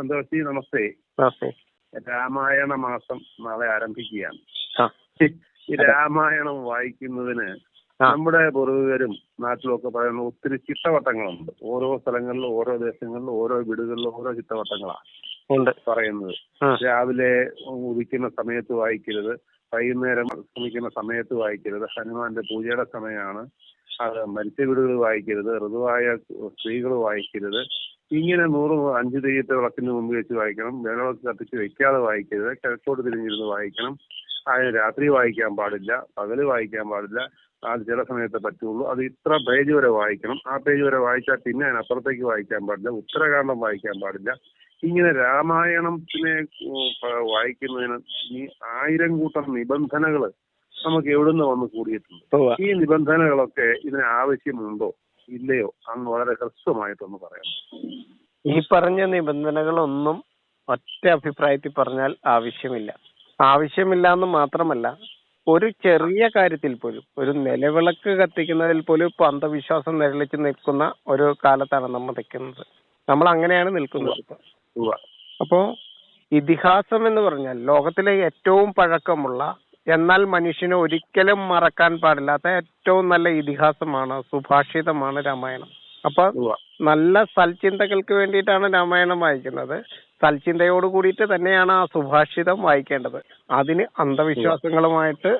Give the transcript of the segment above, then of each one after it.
സന്തോഷി നമസ്തേ. രാമായണ മാസം നാളെ ആരംഭിക്കുകയാണ്. ഈ രാമായണം വായിക്കുന്നതിന്. നമ്മുടെ പൂർവികരും നാട്ടിലൊക്കെ പറയുന്ന ഒത്തിരി ചിട്ടവട്ടങ്ങളുണ്ട്. ഓരോ സ്ഥലങ്ങളിലും ഓരോ ദേശങ്ങളിലും ഓരോ വീടുകളിലും ഓരോ ചിട്ടവട്ടങ്ങളാണ് പറയുന്നത്. രാവിലെ ഉദിക്കുന്ന സമയത്ത് വായിക്കരുത്. വൈകുന്നേരം ശ്രമിക്കുന്ന സമയത്ത് വായിക്കരുത്. ഹനുമാന്റെ പൂജയുടെ സമയമാണ് വീടുകൾ വായിക്കരുത് ഋതുവായ സ്ത്രീകൾ വായിക്കരുത്. ഇങ്ങനെ നൂറ് അഞ്ച് തെയ്യത്തെ വിളക്കിന് മുമ്പ് വെച്ച് വായിക്കണം. വിളക്ക് കത്തിച്ച് വെക്കാതെ വായിക്കരുത്. കിഴക്കോട്ട് തിരിഞ്ഞിരുന്ന് വായിക്കണം. അതിന് രാത്രി വായിക്കാൻ പാടില്ല പകൽ വായിക്കാൻ പാടില്ല. അത് ചില സമയത്തെ പറ്റുള്ളൂ. അത് ഇത്ര പേജ് വരെ വായിക്കണം. ആ പേജ് വരെ വായിച്ചാൽ പിന്നെ അതിനപ്പുറത്തേക്ക് വായിക്കാൻ പാടില്ല ഉത്തരകാന്ഡം വായിക്കാൻ പാടില്ല. ഇങ്ങനെ രാമായണത്തിനെ വായിക്കുന്നതിന് ഈ ആയിരം കൂട്ടം നിബന്ധനകൾ നമുക്ക് എവിടുന്ന് വന്ന് കൂടിയിട്ടുണ്ട്. ഈ നിബന്ധനകളൊക്കെ ഇതിന് ആവശ്യമുണ്ടോ? ഇല്ലയോ? അന്ന് വളരെ ഹ്രസ്വമായിട്ടൊന്ന് പറയാം. ഈ പറഞ്ഞ നിബന്ധനകളൊന്നും ഒറ്റ അഭിപ്രായത്തിൽ പറഞ്ഞാൽ ആവശ്യമില്ല. ആവശ്യമില്ല എന്ന് മാത്രമല്ല ഒരു ചെറിയ കാര്യത്തിൽ പോലും ഒരു നിലവിളക്ക് കത്തിക്കുന്നതിൽ പോലും ഇപ്പൊ അന്ധവിശ്വാസം നിഴലിച്ച് നിൽക്കുന്ന ഒരു കാലത്താണ് നമ്മൾ നിൽക്കുന്നത്. നമ്മൾ അങ്ങനെയാണ് നിൽക്കുന്നത് ഇപ്പൊ. അപ്പോ ഇതിഹാസം എന്ന് പറഞ്ഞാൽ ലോകത്തിലെ ഏറ്റവും പഴക്കമുള്ള എന്നാൽ മനുഷ്യന് ഒരിക്കലും മറക്കാൻ പാടില്ലാത്ത ഏറ്റവും നല്ല ഇതിഹാസമാണ് സുഭാഷിതമാണ് രാമായണം. അപ്പൊ നല്ല സൽചിന്തകൾക്ക് വേണ്ടിയിട്ടാണ് രാമായണം വായിക്കുന്നത്. സൽചിന്തയോട് കൂടിയിട്ട് തന്നെയാണ് ആ സുഭാഷിതം വായിക്കേണ്ടത്. അതിന് അന്ധവിശ്വാസങ്ങളുമായിട്ട്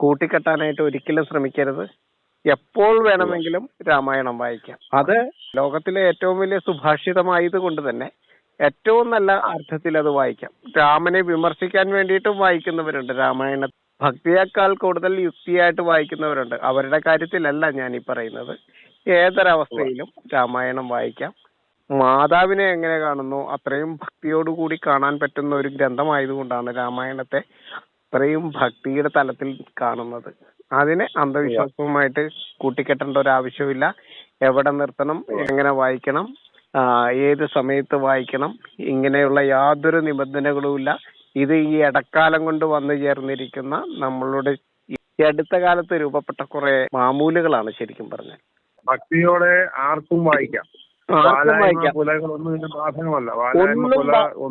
കൂട്ടിക്കെട്ടാനായിട്ട് ഒരിക്കലും ശ്രമിക്കരുത്. എപ്പോൾ വേണമെങ്കിലും രാമായണം വായിക്കാം. അത് ലോകത്തിലെ ഏറ്റവും വലിയ സുഭാഷിതമായത് കൊണ്ട് തന്നെ ഏറ്റവും നല്ല അർത്ഥത്തിൽ അത് വായിക്കാം. രാമനെ വിമർശിക്കാൻ വേണ്ടിയിട്ടും വായിക്കുന്നവരുണ്ട്. രാമായണ ഭക്തിയേക്കാൾ കൂടുതൽ യുക്തിയായിട്ട് വായിക്കുന്നവരുണ്ട്. അവരുടെ കാര്യത്തിലല്ല ഞാൻ ഈ പറയുന്നത്. ഏതൊരവസ്ഥയിലും രാമായണം വായിക്കാം. മാതാവിനെ എങ്ങനെ കാണുന്നു? അത്രയും ഭക്തിയോടുകൂടി കാണാൻ പറ്റുന്ന ഒരു ഗ്രന്ഥമായതുകൊണ്ടാണ് രാമായണത്തെ അത്രയും ഭക്തിയുടെ തലത്തിൽ കാണുന്നത്. അതിനെ അന്ധവിശ്വാസവുമായിട്ട് കൂട്ടിക്കെട്ടേണ്ട ഒരു ആവശ്യമില്ല. എവിടെ നിർത്തണം? എങ്ങനെ വായിക്കണം? ഏത് സമയത്ത് വായിക്കണം? ഇങ്ങനെയുള്ള യാതൊരു നിബന്ധനകളുമില്ല ഇത് ഈ ഇടക്കാലം കൊണ്ട് വന്നു ചേർന്നിരിക്കുന്ന നമ്മളുടെ ഈ അടുത്ത കാലത്ത് രൂപപ്പെട്ട കുറെ മാമൂലുകളാണ് ശരിക്കും പറഞ്ഞാൽ. ഭക്തിയോടെ ആർക്കും വായിക്കാം. ആർക്കും വായിക്കാം. ഒന്നും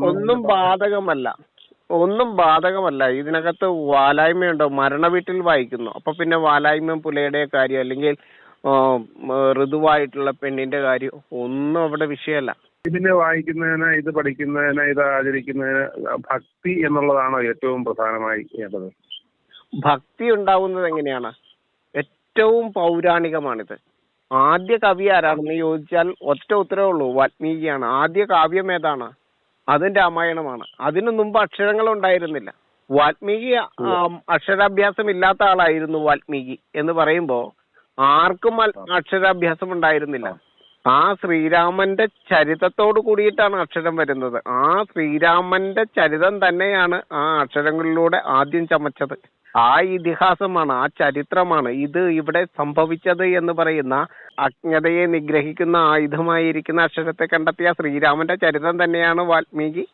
ഒന്നും ബാധകമല്ല. ഒന്നും ബാധകമല്ല. ഇതിനകത്ത് വാലായ്മയുണ്ടോ. മരണ വീട്ടിൽ വായിക്കുന്നു. അപ്പൊ പിന്നെ വാലായ്മ പുലയുടെ കാര്യം അല്ലെങ്കിൽ ഋതുവായിട്ടുള്ള പെണ്ണിന്റെ കാര്യം ഒന്നും അവിടെ വിഷയമല്ല. ഇതിനെ വായിക്കുന്നതിന് ഇത് പഠിക്കുന്നതിന് ഇത് ആചരിക്കുന്നതിന് ഭക്തി എന്നുള്ളതാണോ ഏറ്റവും പ്രധാനമായി വേണ്ടത്. ഭക്തി ഉണ്ടാവുന്നത് എങ്ങനെയാണ്? ഏറ്റവും പൗരാണികമാണിത്. ആദ്യ കവി ആരാണെന്ന് ചോദിച്ചാൽ ഒറ്റ ഉത്തരവേ ഉള്ളൂ വാൽമീകിയാണ്. ആദ്യ കാവ്യം ഏതാണ്? അതും രാമായണമാണ്. അതിനു മുമ്പ് അക്ഷരങ്ങൾ ഉണ്ടായിരുന്നില്ല. വാൽമീകി അക്ഷരാഭ്യാസം ഇല്ലാത്ത ആളായിരുന്നു വാൽമീകി എന്ന് പറയുമ്പോ ആർക്കും അക്ഷരാഭ്യാസം ഉണ്ടായിരുന്നില്ല. ആ. ശ്രീരാമന്റെ ചരിതത്തോട് കൂടിയിട്ടാണ് അക്ഷരം വരുന്നത്. ആ ശ്രീരാമന്റെ ചരിതം തന്നെയാണ് ആ അക്ഷരങ്ങളിലൂടെ ആദ്യം ചമച്ചത്. ആ ഇതിഹാസമാണ് ആ ചരിത്രമാണ്. ഇത് ഇവിടെ സംഭവിച്ചത് എന്ന് പറയുന്ന അജ്ഞതയെ നിഗ്രഹിക്കുന്ന ആയുധമായിരിക്കുന്ന അക്ഷരത്തെ കണ്ടെത്തിയ ശ്രീരാമന്റെ ചരിതം തന്നെയാണ് വാൽമീകി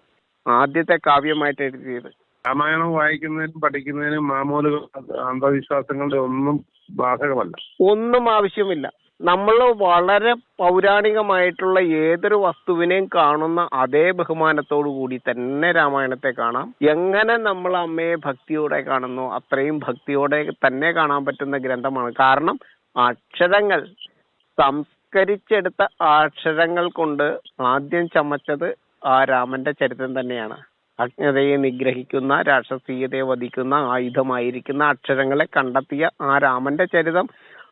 ആദ്യത്തെ കാവ്യമായിട്ട് എഴുതിയത്. രാമായണം വായിക്കുന്നതിനും പഠിക്കുന്നതിനും മാമൂലുകൾ അന്ധവിശ്വാസങ്ങളുടെ ഒന്നും ബാധകമല്ല. ഒന്നും ആവശ്യമില്ല നമ്മൾ വളരെ പൗരാണികമായിട്ടുള്ള ഏതൊരു വസ്തുവിനെയും കാണുന്ന അതേ ബഹുമാനത്തോടു കൂടി തന്നെ രാമായണത്തെ കാണാം. എങ്ങനെ നമ്മൾ അമ്മയെ ഭക്തിയോടെ കാണുന്നു അത്രയും ഭക്തിയോടെ തന്നെ കാണാൻ പറ്റുന്ന ഗ്രന്ഥമാണ്. കാരണം അക്ഷരങ്ങൾ സംസ്കരിച്ചെടുത്ത അക്ഷരങ്ങൾ കൊണ്ട് ആദ്യം ചമച്ചത് ആ രാമന്റെ ചരിത്രം തന്നെയാണ്. അജ്ഞതയെ നിഗ്രഹിക്കുന്ന രാക്ഷസീയതയെ വധിക്കുന്ന ആയുധമായിരിക്കുന്ന അക്ഷരങ്ങളെ കണ്ടെത്തിയ ആ രാമന്റെ ചരിതം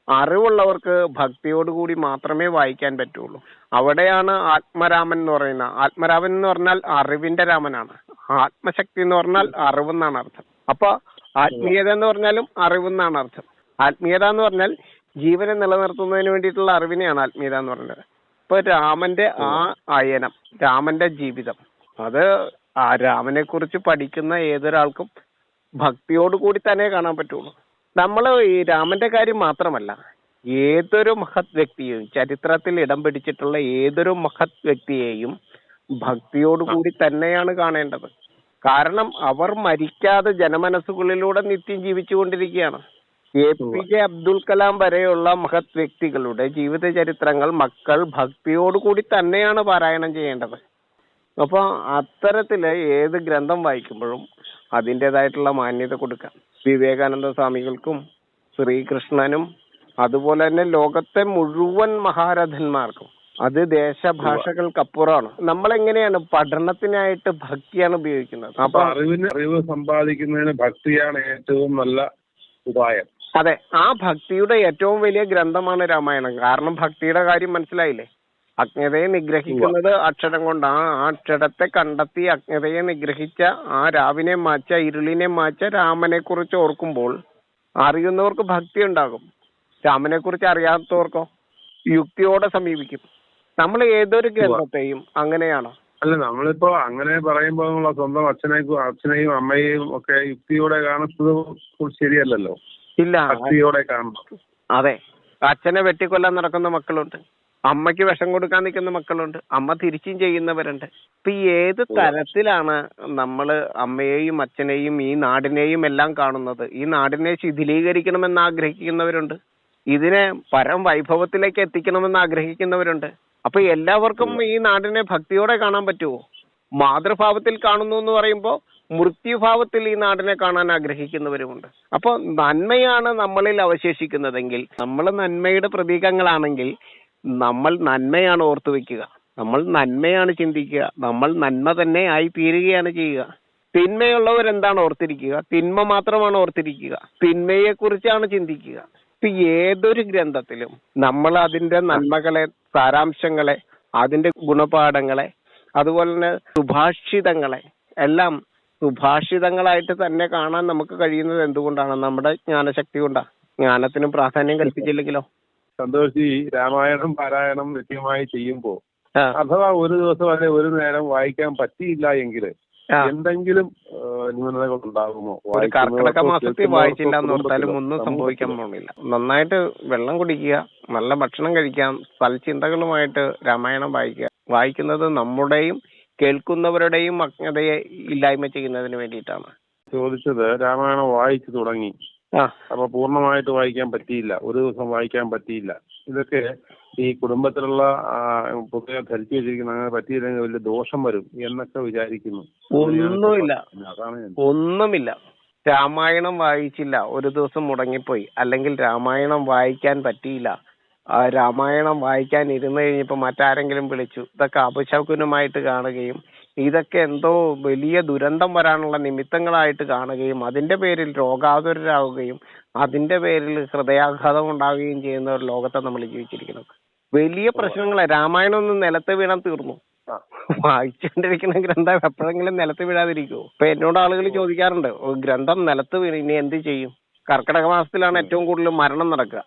അറിവുള്ളവർക്ക് ഭക്തിയോടുകൂടി മാത്രമേ വായിക്കാൻ പറ്റുള്ളൂ. അവിടെയാണ് ആത്മരാമൻ എന്ന് പറയുന്നത്. ആത്മരാമൻ എന്ന് പറഞ്ഞാൽ അറിവിന്റെ രാമനാണ്. ആത്മശക്തി എന്ന് പറഞ്ഞാൽ അറിവെന്നാണ് അർത്ഥം. അപ്പൊ ആത്മീയത എന്ന് പറഞ്ഞാലും അറിവെന്നാണ് അർത്ഥം. ആത്മീയത എന്ന് പറഞ്ഞാൽ ജീവനെ നിലനിർത്തുന്നതിന് വേണ്ടിയിട്ടുള്ള അറിവിനെയാണ് ആത്മീയത എന്ന് പറയുന്നത് ഇപ്പൊ രാമന്റെ ആ അയനം രാമന്റെ ജീവിതം അത് ആ രാമനെ കുറിച്ച് പഠിക്കുന്ന ഏതൊരാൾക്കും ഭക്തിയോടുകൂടി തന്നെ കാണാൻ പറ്റുള്ളൂ. നമ്മൾ ഈ രാമന്റെ കാര്യം മാത്രമല്ല ഏതൊരു മഹത് വ്യക്തിയെയും ചരിത്രത്തിൽ ഇടം പിടിച്ചിട്ടുള്ള ഏതൊരു മഹത് വ്യക്തിയെയും ഭക്തിയോട് കൂടി തന്നെയാണ് കാണേണ്ടത്. കാരണം അവർ മരിക്കാതെ ജനമനസ്സുകളിലൂടെ നിത്യം ജീവിച്ചുകൊണ്ടിരിക്കുകയാണ്. A P J Abdul Kalam വരെയുള്ള മഹത് വ്യക്തികളുടെ ജീവിത ചരിത്രങ്ങൾ മക്കൾ ഭക്തിയോടുകൂടി തന്നെയാണ് പാരായണം ചെയ്യേണ്ടത്. അപ്പൊ അത്തരത്തിൽ ഏത് ഗ്രന്ഥം വായിക്കുമ്പോഴും അതിന്റെതായിട്ടുള്ള മാന്യത കൊടുക്കാം. വിവേകാനന്ദ സ്വാമികൾക്കും ശ്രീകൃഷ്ണനും അതുപോലെ തന്നെ ലോകത്തെ മുഴുവൻ മഹാരഥന്മാർക്കും. അത് ദേശഭാഷകൾക്കപ്പുറമാണ്. നമ്മൾ എങ്ങനെയാണ് പഠനത്തിനായിട്ട് ഭക്തിയാണ് ഉപയോഗിക്കുന്നത്? അപ്പൊ അറിവിന് അറിവ് സമ്പാദിക്കുന്നതിന് ഭക്തിയാണ് ഏറ്റവും നല്ല ഉപായം. അതെ ആ ഭക്തിയുടെ ഏറ്റവും വലിയ ഗ്രന്ഥമാണ് രാമായണം. കാരണം ഭക്തിയുടെ കാര്യം മനസ്സിലായില്ലേ? അജ്ഞതയെ നിഗ്രഹിക്കുന്നത് അക്ഷരം കൊണ്ടാണ് ആ അക്ഷരത്തെ കണ്ടെത്തി അജ്ഞതയെ നിഗ്രഹിച്ച ആ രാവിനെ മാച്ച ഇരുളിനെ മാച്ച രാമനെ കുറിച്ച് ഓർക്കുമ്പോൾ അറിയുന്നവർക്ക് ഭക്തി ഉണ്ടാകും. രാമനെ കുറിച്ച് അറിയാത്തവർക്കോ? യുക്തിയോടെ സമീപിക്കും. നമ്മൾ ഏതൊരു ഗ്രന്ഥത്തെയും അങ്ങനെയാണ്. അല്ല നമ്മളിപ്പോ അങ്ങനെ പറയുമ്പോ നമ്മളെ സ്വന്തം അച്ഛനെ അച്ഛനെയും അമ്മയെയും ഒക്കെ യുക്തിയോടെ കാണുന്നത് ശരിയല്ലല്ലോ? ഇല്ല. ഭക്തിയോടെ കാണണം അതെ. അച്ഛനെ വെട്ടിക്കൊല്ലാൻ നടക്കുന്ന മക്കളുണ്ട്. അമ്മയ്ക്ക് വിഷം കൊടുക്കാൻ നിൽക്കുന്ന മക്കളുണ്ട്. അമ്മ തിരിച്ചും ചെയ്യുന്നവരുണ്ട്. ഇപ്പൊ ഏത് തരത്തിലാണ് നമ്മൾ അമ്മയെയും അച്ഛനെയും ഈ നാടിനെയും എല്ലാം കാണുന്നത്? ഈ നാടിനെ ശിഥിലീകരിക്കണമെന്ന് ആഗ്രഹിക്കുന്നവരുണ്ട്. ഇതിനെ പരം വൈഭവത്തിലേക്ക് എത്തിക്കണമെന്ന് ആഗ്രഹിക്കുന്നവരുണ്ട്. അപ്പൊ എല്ലാവർക്കും ഈ നാടിനെ ഭക്തിയോടെ കാണാൻ പറ്റുമോ മാതൃഭാവത്തിൽ കാണുന്നു എന്ന് പറയുമ്പോൾ മൃത്യുഭാവത്തിൽ ഈ നാടിനെ കാണാൻ ആഗ്രഹിക്കുന്നവരുമുണ്ട്. അപ്പോൾ നന്മയാണ് നമ്മളിൽ അവശേഷിക്കുന്നതെങ്കിൽ നമ്മൾ നന്മയുടെ പ്രതീകങ്ങളാണെങ്കിൽ നമ്മൾ നന്മയാണ് ഓർത്തു വെക്കുക. നമ്മൾ നന്മയാണ് ചിന്തിക്കുക. നമ്മൾ നന്മ തന്നെ ആയി തീരുകയാണ് ചെയ്യുക. തിന്മയുള്ളവർ എന്താണ് ഓർത്തിരിക്കുക? തിന്മ മാത്രമാണ് ഓർത്തിരിക്കുക. തിന്മയെ കുറിച്ചാണ് ചിന്തിക്കുക. ഇപ്പൊ ഏതൊരു ഗ്രന്ഥത്തിലും നമ്മൾ അതിന്റെ നന്മകളെ സാരാംശങ്ങളെ അതിന്റെ ഗുണപാഠങ്ങളെ അതുപോലെ തന്നെ സുഭാഷിതങ്ങളെ എല്ലാം സുഭാഷിതങ്ങളായിട്ട് തന്നെ കാണാൻ നമുക്ക് കഴിയുന്നത് എന്തുകൊണ്ടാണ്? നമ്മുടെ ജ്ഞാനശക്തി കൊണ്ടാണ് ജ്ഞാനത്തിനും പ്രാധാന്യം കൽപ്പിച്ചില്ലെങ്കിലോ? സന്തോഷ് ഈ രാമായണം പാരായണം നിത്യമായി ചെയ്യുമ്പോ ആ, അഥവാ ഒരു ദിവസം അല്ലെ ഒരു നേരം വായിക്കാൻ പറ്റിയില്ല എങ്കിൽ എന്തെങ്കിലും ന്യൂനതകൾ ഉണ്ടാകുമോ? കർക്കിടക മാസത്തിൽ വായിച്ചില്ല എന്ന് ഓർത്താലും ഒന്നും സംഭവിക്കാൻ? പോകുന്നില്ല. നന്നായിട്ട് വെള്ളം കുടിക്കുക നല്ല ഭക്ഷണം കഴിക്കാം സൽചിന്തകളുമായിട്ട് രാമായണം വായിക്കുക. വായിക്കുന്നത് നമ്മുടെയും കേൾക്കുന്നവരുടെയും അജ്ഞതയെ ഇല്ലായ്മ ചെയ്യുന്നതിന് വേണ്ടിയിട്ടാണ്. ചോദിച്ചത് രാമായണം വായിച്ചു തുടങ്ങി. അപ്പൊ പൂർണമായിട്ട് വായിക്കാൻ പറ്റിയില്ല. ഒരു ദിവസം വായിക്കാൻ പറ്റിയില്ല. ഇതൊക്കെ ഈ കുടുംബത്തിലുള്ള പൊതുവെ ധരിച്ചു വെച്ചിരിക്കുന്ന അങ്ങനെ പറ്റിയില്ലെങ്കിൽ വലിയ ദോഷം വരും എന്നൊക്കെ വിചാരിക്കുന്നു. ഒന്നുമില്ല. ഒന്നുമില്ല. രാമായണം വായിച്ചില്ല. ഒരു ദിവസം മുടങ്ങിപ്പോയി. അല്ലെങ്കിൽ രാമായണം വായിക്കാൻ പറ്റിയില്ല. ആ രാമായണം വായിക്കാൻ ഇരുന്ന് കഴിഞ്ഞപ്പോ മറ്റാരെങ്കിലും വിളിച്ചു. ഇതൊക്കെ അപശകുനമായിട്ട് കാണുകയും ഇതൊക്കെ എന്തോ വലിയ ദുരന്തം വരാനുള്ള നിമിത്തങ്ങളായിട്ട് കാണുകയും അതിന്റെ പേരിൽ രോഗാതുരരാകുകയും അതിന്റെ പേരിൽ ഹൃദയാഘാതം ഉണ്ടാവുകയും ചെയ്യുന്ന ഒരു ലോകത്തെ നമ്മൾ ജീവിച്ചിരിക്കുന്നത്. വലിയ പ്രശ്നങ്ങളെ രാമായണം ഒന്ന് നിലത്ത് വീണാൻ തീർന്നു. വായിച്ചുകൊണ്ടിരിക്കുന്ന ഗ്രന്ഥം എപ്പോഴെങ്കിലും നിലത്ത് വീഴാതിരിക്കുമോ ഇപ്പൊ എന്നോട് ആളുകൾ ചോദിക്കാറുണ്ട് "ഓ, ഗ്രന്ഥം നിലത്ത് വീണ് ഇനി എന്ത് ചെയ്യും? കർക്കിടക മാസത്തിലാണ് ഏറ്റവും കൂടുതൽ മരണം നടക്കുക.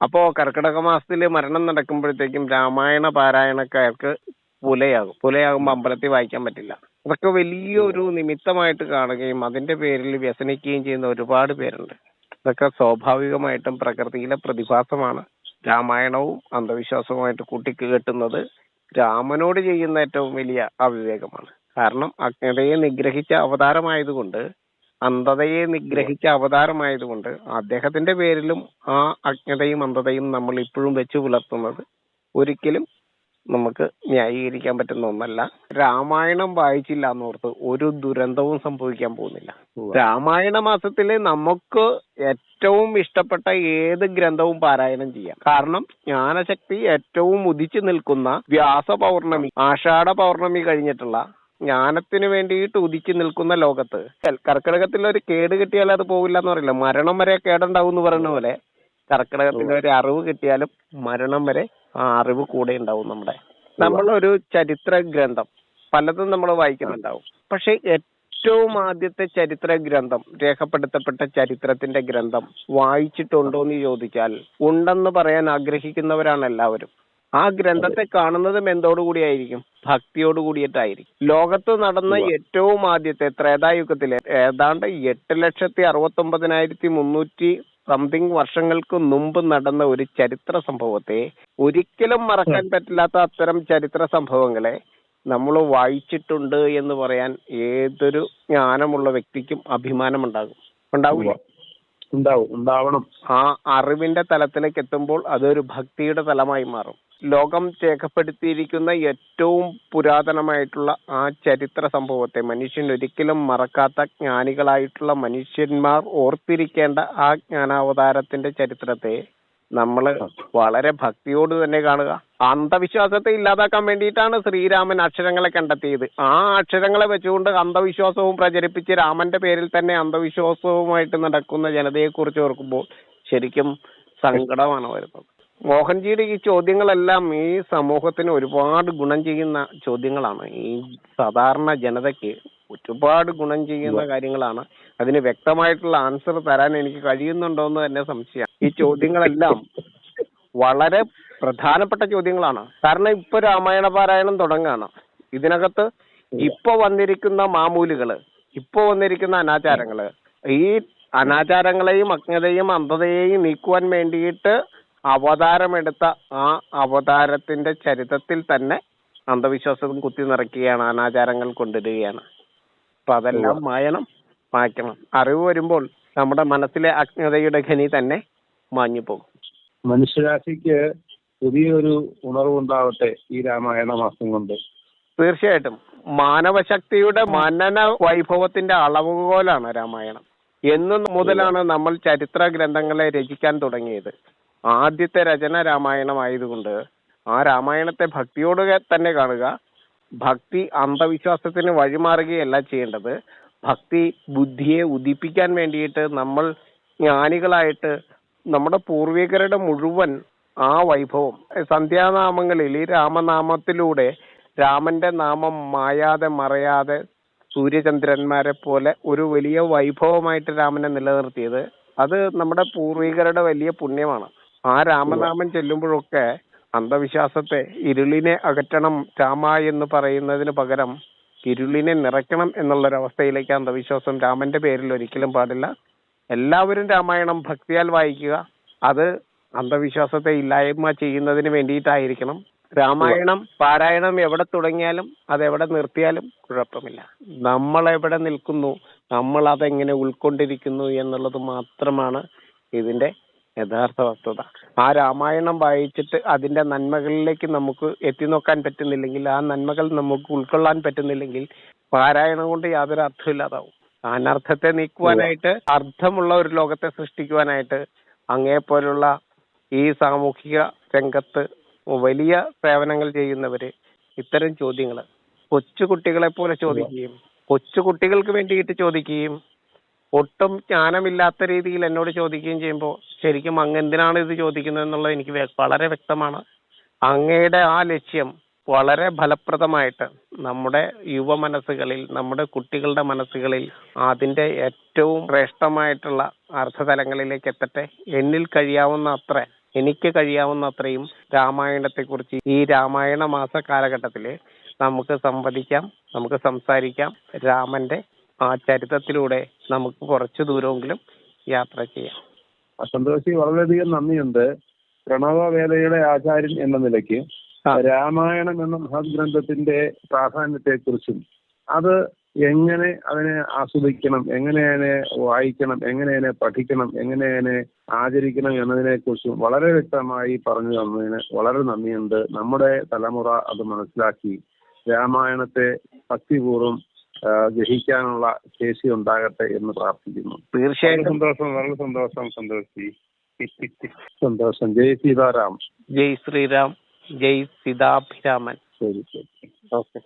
അപ്പോ കർക്കിടക മാസത്തിൽ മരണം നടക്കുമ്പോഴത്തേക്കും രാമായണ പാരായണക്കാർക്ക് പുലയാകും. പുലയാകുമ്പോൾ അമ്പലത്തിൽ വായിക്കാൻ പറ്റില്ല. അതൊക്കെ വലിയൊരു നിമിത്തമായിട്ട് കാണുകയും അതിന്റെ പേരിൽ വ്യസനിക്കുകയും ചെയ്യുന്ന ഒരുപാട് പേരുണ്ട്. ഇതൊക്കെ സ്വാഭാവികമായിട്ടും പ്രകൃതിയിലെ പ്രതിഭാസമാണ്. രാമായണവും അന്ധവിശ്വാസവുമായിട്ട് കൂട്ടിക്കെട്ടുന്നത് രാമനോട് ചെയ്യുന്ന ഏറ്റവും വലിയ അവിവേകമാണ്. കാരണം അജ്ഞതയെ നിഗ്രഹിച്ച അവതാരമായതുകൊണ്ട് അന്ധതയെ നിഗ്രഹിച്ച അവതാരമായതുകൊണ്ട് അദ്ദേഹത്തിന്റെ പേരിലും ആ അജ്ഞതയും അന്ധതയും നമ്മൾ ഇപ്പോഴും വെച്ച് പുലർത്തുന്നത് ഒരിക്കലും നമുക്ക് ന്യായീകരിക്കാൻ പറ്റുന്ന ഒന്നല്ല. രാമായണം വായിച്ചില്ല എന്നോർത്ത് ഒരു ദുരന്തവും സംഭവിക്കാൻ പോകുന്നില്ല. രാമായണ മാസത്തിൽ നമുക്ക് ഏറ്റവും ഇഷ്ടപ്പെട്ട ഏത് ഗ്രന്ഥവും പാരായണം ചെയ്യാം. കാരണം ജ്ഞാനശക്തി ഏറ്റവും ഉദിച്ചു നിൽക്കുന്ന വ്യാസ പൗർണമി ആഷാഢ പൗർണമി കഴിഞ്ഞിട്ടുള്ള ജ്ഞാനത്തിന് വേണ്ടിയിട്ട് ഉദിച്ചു നിൽക്കുന്ന ലോകത്ത് കർക്കിടകത്തിൽ ഒരു കേട് കിട്ടിയാൽ അത് പോകില്ല എന്ന് പറയില്ല. മരണം വരെ കേടുണ്ടാവും എന്ന് പറയുന്ന പോലെ കർക്കിടകത്തിൽ ഒരു അറിവ് കിട്ടിയാലും മരണം വരെ ആ അറിവ് കൂടെ ഉണ്ടാവും നമ്മുടെ നമ്മളൊരു ചരിത്ര ഗ്രന്ഥം പലതും നമ്മൾ വായിക്കുന്നുണ്ടാവും. പക്ഷെ ഏറ്റവും ആദ്യത്തെ ചരിത്ര ഗ്രന്ഥം രേഖപ്പെടുത്തപ്പെട്ട ചരിത്രത്തിന്റെ ഗ്രന്ഥം വായിച്ചിട്ടുണ്ടോ എന്ന് ചോദിച്ചാൽ ഉണ്ടെന്ന് പറയാൻ ആഗ്രഹിക്കുന്നവരാണ് എല്ലാവരും. ആ ഗ്രന്ഥത്തെ കാണുന്നതും എന്തോടുകൂടിയായിരിക്കും? ഭക്തിയോട് കൂടിയിട്ടായിരിക്കും ലോകത്ത് നടന്ന ഏറ്റവും ആദ്യത്തെ ത്രേതായുഗത്തിലെ ഏതാണ്ട് എട്ട് ലക്ഷത്തി അറുപത്തി ഒമ്പതിനായിരത്തി മുന്നൂറ്റി സംതിങ് വർഷങ്ങൾക്ക് മുമ്പ് നടന്ന ഒരു ചരിത്ര സംഭവത്തെ ഒരിക്കലും മറക്കാൻ പറ്റില്ലാത്ത അത്തരം ചരിത്ര സംഭവങ്ങളെ നമ്മൾ വായിച്ചിട്ടുണ്ട് എന്ന് പറയാൻ ഏതൊരു ജ്ഞാനമുള്ള വ്യക്തിക്കും അഭിമാനമുണ്ടാകും. ഉണ്ടാവില്ല? ഉണ്ടാവും. ഉണ്ടാവണം. ആ അറിവിന്റെ തലത്തിലേക്ക് എത്തുമ്പോൾ അതൊരു ഭക്തിയുടെ തലമായി മാറും. ലോകം രേഖപ്പെടുത്തിയിരിക്കുന്ന ഏറ്റവും പുരാതനമായിട്ടുള്ള ആ ചരിത്ര സംഭവത്തെ മനുഷ്യൻ ഒരിക്കലും മറക്കാത്ത ജ്ഞാനികളായിട്ടുള്ള മനുഷ്യന്മാർ ഓർത്തിരിക്കേണ്ട ആ ജ്ഞാനാവതാരത്തിന്റെ ചരിത്രത്തെ നമ്മൾ വളരെ ഭക്തിയോട് തന്നെ കാണുക. അന്ധവിശ്വാസത്തെ ഇല്ലാതാക്കാൻ വേണ്ടിയിട്ടാണ് ശ്രീരാമൻ അക്ഷരങ്ങളെ കണ്ടെത്തിയത്. ആ അക്ഷരങ്ങളെ വെച്ചുകൊണ്ട് അന്ധവിശ്വാസവും പ്രചരിപ്പിച്ച് രാമന്റെ പേരിൽ തന്നെ അന്ധവിശ്വാസവുമായിട്ട് നടക്കുന്ന ജനതയെ കുറിച്ച് ഓർക്കുമ്പോൾ ശരിക്കും സങ്കടമാണ് വരുന്നത്. മോഹൻജിയുടെ ഈ ചോദ്യങ്ങളെല്ലാം ഈ സമൂഹത്തിന് ഒരുപാട് ഗുണം ചെയ്യുന്ന ചോദ്യങ്ങളാണ്. ഈ സാധാരണ ജനതയ്ക്ക് ഒരുപാട് ഗുണം ചെയ്യുന്ന കാര്യങ്ങളാണ്. അതിന് വ്യക്തമായിട്ടുള്ള ആൻസർ തരാൻ എനിക്ക് കഴിയുന്നുണ്ടോ എന്ന് തന്നെ സംശയം. ഈ ചോദ്യങ്ങളെല്ലാം വളരെ പ്രധാനപ്പെട്ട ചോദ്യങ്ങളാണ്. കാരണം ഇപ്പൊ രാമായണ പാരായണം തുടങ്ങാണ്. ഇതിനകത്ത് ഇപ്പൊ വന്നിരിക്കുന്ന മാമൂലുകൾ ഇപ്പൊ വന്നിരിക്കുന്ന അനാചാരങ്ങൾ ഈ അനാചാരങ്ങളെയും അജ്ഞതയും അന്ധതയെയും നീക്കുവാൻ വേണ്ടിയിട്ട് അവതാരമെടുത്ത ആ അവതാരത്തിന്റെ ചരിത്രത്തിൽ തന്നെ അന്ധവിശ്വാസം കുത്തി നിറയ്ക്കുകയാണ് അനാചാരങ്ങൾ കൊണ്ടുവരികയാണ്. അപ്പൊ അതെല്ലാം മായണം മായ്ക്കണം. അറിവ് വരുമ്പോൾ നമ്മുടെ മനസ്സിലെ അജ്ഞതയുടെ ഖനി തന്നെ മാഞ്ഞു പോകും. മനുഷ്യരാശിക്ക് പുതിയൊരു ഉണർവുണ്ടാവട്ടെ ഈ രാമായണ മാസം കൊണ്ട്? തീർച്ചയായിട്ടും. മാനവശക്തിയുടെ മനന വൈഭവത്തിന്റെ അളവുകോലാണ് രാമായണം. എന്നും മുതലാണ് നമ്മൾ ചരിത്ര ഗ്രന്ഥങ്ങളെ രചിക്കാൻ തുടങ്ങിയത്. ആദ്യത്തെ രചന രാമായണമായതുകൊണ്ട് ആ രാമായണത്തെ ഭക്തിയോട് തന്നെ കാണുക. ഭക്തി അന്ധവിശ്വാസത്തിന് വഴിമാറുകയല്ല ചെയ്യേണ്ടത്. ഭക്തി ബുദ്ധിയെ ഉദിപ്പിക്കാൻ വേണ്ടിയിട്ട് നമ്മൾ ജ്ഞാനികളായിട്ട് നമ്മുടെ പൂർവികരുടെ മുഴുവൻ ആ വൈഭവം സന്ധ്യാനാമങ്ങളിൽ ഈ രാമനാമത്തിലൂടെ രാമന്റെ നാമം മായാതെ മറയാതെ സൂര്യചന്ദ്രന്മാരെ പോലെ ഒരു വലിയ വൈഭവമായിട്ട് രാമനെ നിലനിർത്തിയത്. അത് നമ്മുടെ പൂർവികരുടെ വലിയ പുണ്യമാണ്. ആ രാമനാമം ചെല്ലുമ്പോഴൊക്കെ അന്ധവിശ്വാസത്തെ ഇരുളിനെ അകറ്റണം രാമ എന്ന് പറയുന്നതിന് പകരം ഇരുളിനെ നിറയ്ക്കണം എന്നുള്ളൊരവസ്ഥയിലേക്ക് അന്ധവിശ്വാസം രാമന്റെ പേരിൽ ഒരിക്കലും പാടില്ല. എല്ലാവരും രാമായണം ഭക്തിയാൽ വായിക്കുക. അത് അന്ധവിശ്വാസത്തെ ഇല്ലായ്മ ചെയ്യുന്നതിന് വേണ്ടിയിട്ടായിരിക്കണം. രാമായണം പാരായണം എവിടെ തുടങ്ങിയാലും അതെവിടെ നിർത്തിയാലും കുഴപ്പമില്ല. നമ്മൾ എവിടെ നിൽക്കുന്നു നമ്മൾ അതെങ്ങനെ ഉൾക്കൊണ്ടിരിക്കുന്നു എന്നുള്ളത് മാത്രമാണ് ഇതിന്റെ യഥാർത്ഥ വസ്തുത ആ രാമായണം വായിച്ചിട്ട് അതിന്റെ നന്മകളിലേക്ക് നമുക്ക് എത്തി നോക്കാൻ പറ്റുന്നില്ലെങ്കിൽ ആ നന്മകൾ നമുക്ക് ഉൾക്കൊള്ളാൻ പറ്റുന്നില്ലെങ്കിൽ പാരായണം കൊണ്ട് യാതൊരു അർത്ഥമില്ലാതാവും അനർത്ഥത്തെ നീക്കുവാനായിട്ട് അർത്ഥമുള്ള ഒരു ലോകത്തെ സൃഷ്ടിക്കുവാനായിട്ട് അങ്ങേ പോലുള്ള ഈ സാമൂഹിക രംഗത്ത് വലിയ സേവനങ്ങൾ ചെയ്യുന്നവര് ഇത്തരം ചോദ്യങ്ങൾ കൊച്ചു കുട്ടികളെ പോലെ ചോദിക്കുകയും കൊച്ചു കുട്ടികൾക്ക് വേണ്ടിയിട്ട് ചോദിക്കുകയും ഒട്ടും ജ്ഞാനമില്ലാത്ത രീതിയിൽ എന്നോട് ചോദിക്കുകയും ചെയ്യുമ്പോൾ ശരിക്കും അങ്ങ് എന്തിനാണ് ഇത് ചോദിക്കുന്നത് എന്നുള്ളത് എനിക്ക് വളരെ വ്യക്തമാണ്. അങ്ങയുടെ ആ ലക്ഷ്യം വളരെ ഫലപ്രദമായിട്ട് നമ്മുടെ യുവ മനസ്സുകളിൽ നമ്മുടെ കുട്ടികളുടെ മനസ്സുകളിൽ അതിന്റെ ഏറ്റവും ശ്രേഷ്ഠമായിട്ടുള്ള അർത്ഥതലങ്ങളിലേക്ക് എത്തട്ടെ. എന്നിൽ കഴിയാവുന്ന അത്ര എനിക്ക് കഴിയാവുന്ന അത്രയും രാമായണത്തെക്കുറിച്ച് ഈ രാമായണ മാസ കാലഘട്ടത്തിൽ നമുക്ക് സംവദിക്കാം നമുക്ക് സംസാരിക്കാം. രാമന്റെ ആ ചരിത്രത്തിലൂടെ നമുക്ക് കുറച്ചു ദൂരമെങ്കിലും യാത്ര ചെയ്യാം. സന്തോഷി വളരെയധികം നന്ദിയുണ്ട്. പ്രണവവേദയുടെ ആചാര്യൻ എന്ന നിലയ്ക്ക് രാമായണം എന്ന മഹത്ഗ്രന്ഥത്തിന്റെ പ്രാധാന്യത്തെക്കുറിച്ചും അത് എങ്ങനെ അതിനെ ആസ്വദിക്കണം എങ്ങനെ അതിനെ വായിക്കണം എങ്ങനെ അതിനെ പഠിക്കണം എങ്ങനെ അതിനെ ആചരിക്കണം എന്നതിനെ കുറിച്ചും വളരെ വ്യക്തമായി പറഞ്ഞു തന്നതിന് വളരെ നന്ദിയുണ്ട്. നമ്മുടെ തലമുറ അത് മനസ്സിലാക്കി. രാമായണത്തെ ഭക്തിപൂർവം ഗ്രഹിക്കാനുള്ള ശേഷി ഉണ്ടാകട്ടെ എന്ന് പ്രാർത്ഥിക്കുന്നു. തീർച്ചയായും. സന്തോഷം നല്ല സന്തോഷം സന്തോഷി. സന്തോഷം. ജയ് സീതാറാം. ജയ് ശ്രീരാം ജയ് സീതാഭിരാമൻ. ശരി ശരി. ഓക്കെ.